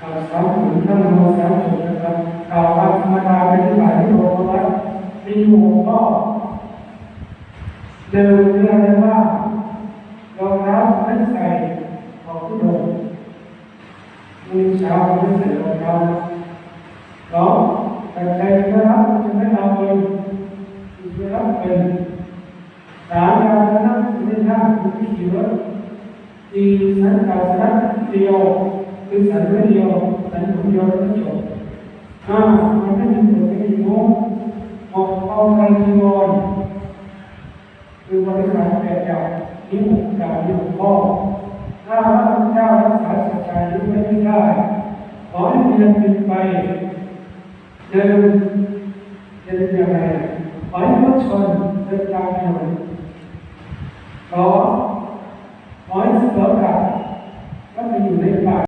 ข่าวสามถึงนั่งโมสามถึงนะครับข่าววันธรรมดาเป็นที่หมายที่โรงวัดมีหัวข้อเดิมเรื่องอะไรว่ารองเท้าไม่ใส่ของผู้โดนมือเช้าไม่ใส่รองเท้าสองแต่ใจไม่รับจะไม่เอาเองจะรับเป็นสามการนั่งในท่าคือที่ขี่รถสี่สันกัสสันเดียว คือสันไม่เดียวสันคนเดียวแล้วจบห้ามันไม่มีผลไม่มีโม้หมอกเอาไปจีวรคือบริษัทแปดอย่างนิ้วกับนิ้วข้อถ้าพระเจ้ารักษาสัจจะนี้ไว้ไม่ได้ขอให้เรียนเป็นไปเดินเดินย่างไรขอให้รถชนเดินตามถนนขอ